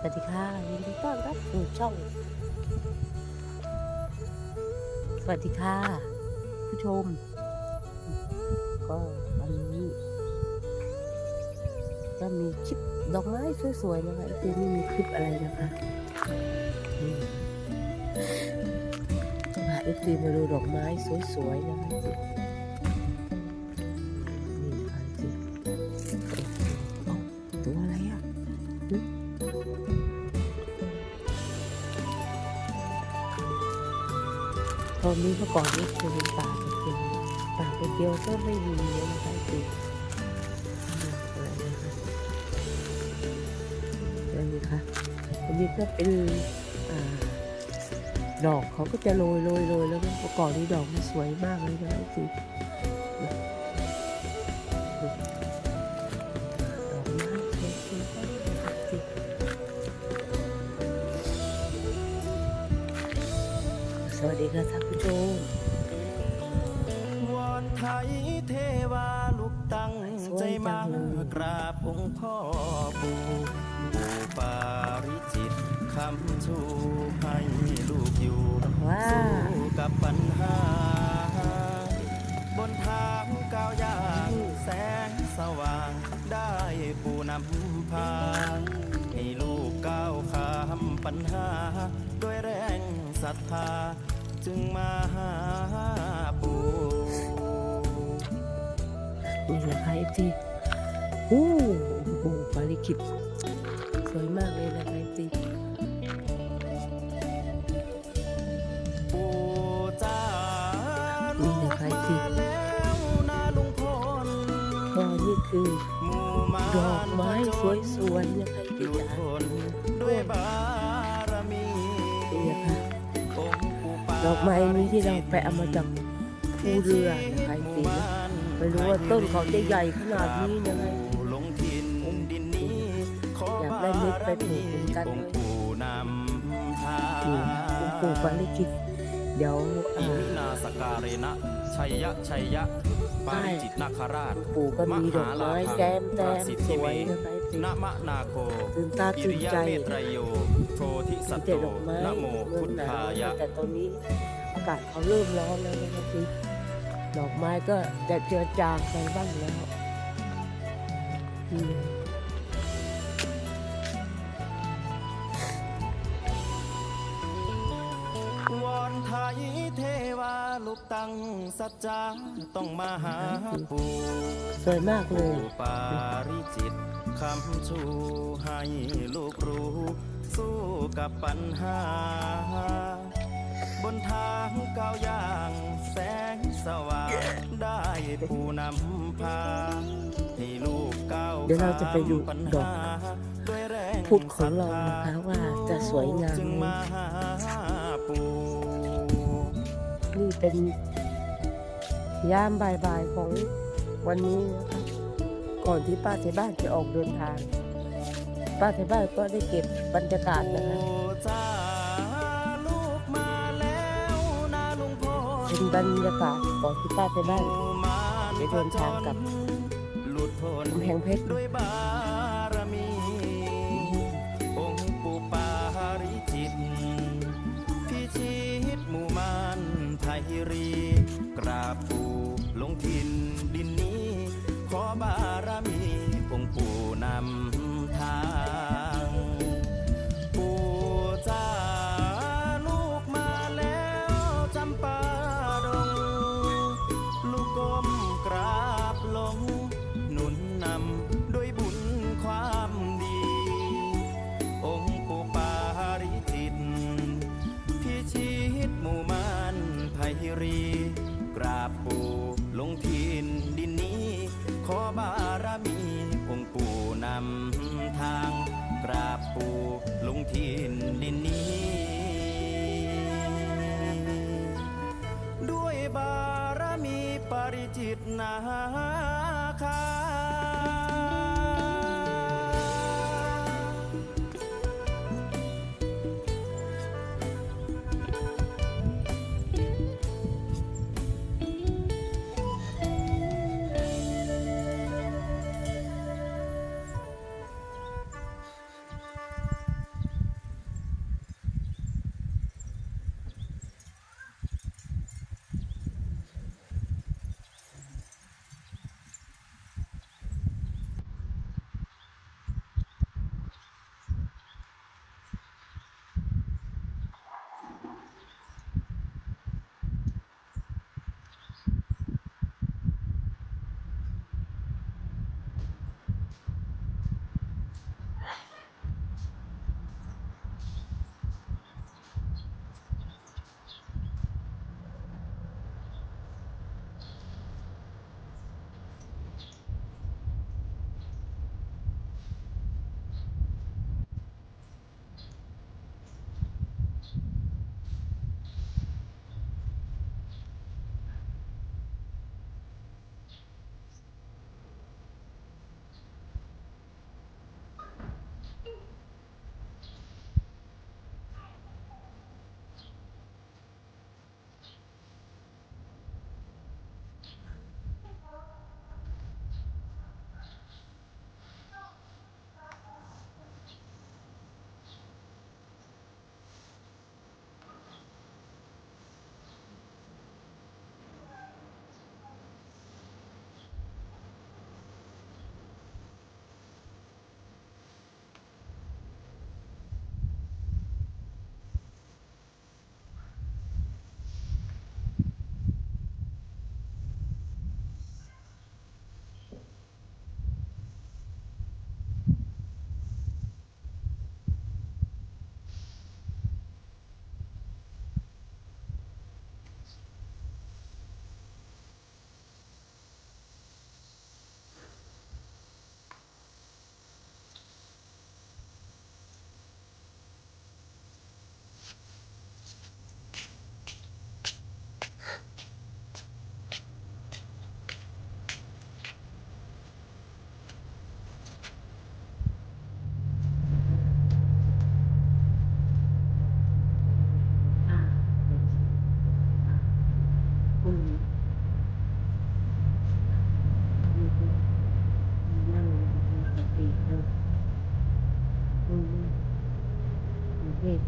สวัสดีค่ะยินดีต้อนรับสู่ช่อง สวัสดีค่ะ ผู้ชม ก็วันนี้ก็มีคลิปดอกไม้สวยๆนะคะไอตีนี่มีคลิปอะไรนะคะจะพาเอฟซีมาดูดอกไม้สวยๆนะคะ ตอนนี้เมื่อก่อนนี่เคยเป็นป่าเป็นเดียวป่าเป็นเดียวก็ไม่มีเยนะคะคืออะไรนะคะอะไรนะคะอันนี้ก็เป็นอ่าดอกเขาก็จะโรยโรยโรยแล้วก็เมื่อก่อนนี้ดอกมันสวยมากเลยนะคะคือ สวัสดีค่ะท่านผู้ชมวอนไทยเทวาลูกตั้งใจมากราบองค์พ่อปู่ปู่ปาริจิตคำชูให้ลูกอยู่สู้กับปัญหา บนทางก้าวย่างแสงสว่างได้ปู่นำพาให้ลูกก้าวข้ามปัญหา ด้วยแรงศรัทธา จึงมาหาปู่นี่แหละค่ะจีโอ้โหปาริกิตสวยมากเลยนะคะจีปู่จ้านี่นะคะจีแล้วนาลุงพลก็นี่คือดอกไม้สวยๆนะคะจีลุจ๋าทนด้วยบา อกไม้นี้ที่เราไปเอามาจากภูเรือนะคะจีไม่รู้ว่าต้นเขาจะใหญ่ขนาดนี้นะคะปู่ลงถิ่นดินนี้ขออยากได้เม็ดไปปลูกเหมือนกันองค์ปู่นำทานี่คุณปู่ปาริกิต เดี๋ยวอิอ่ามินาสการเรนะชัยยะชัยยะปาริจิตนาคราชปู่ก็มีดอกไม้แซมแซมสวยนะคะจีนะมะนาโคตื่นตาอิตื่นริยะใจเมตรยโยโทธิสัตมีโตแต่ดอกไม้นะโมเมืพุองทหนาวธายะแต่ตอนนี้อากาศเขาเริ่มร้อนแล้วนะครับพี่ดอกไม้ก็จะเจือจางไปบ้างแล้วอืม ลูกตั้งสัจจาต้องมาหาปู่สวยมากเลย ปาริจิตคำชูให้ลูกรู้ สู้กับปัญหา บนทางก้าวย่างแสงสว่าง ได้ผู้นำพา ให้ลูกก้าวเดี๋ยวเราจะไปดูข้ามปัญดอกหาด้วยแรงพุธของเรานะคะว่าจะสวยงามจึงไหมมาหาปู่ นี่เป็นยามบ่ายๆของวันนี้นะคะก่อนที่ป้าเทบ้านจะออกเดินทาง ป้าเทบ้านก็ได้เก็บบรรยากาศนะคะโอ้จ้าลูกมาแล้วนาลุงพลเป็นบรรยากาศก่อนที่ป้าเทบ้านไปเดินทางกลับหลุดพ้นกำแพงเพชรด้วยบาร ไทยรี กราบปู่ลงทิน promise. ประเทศ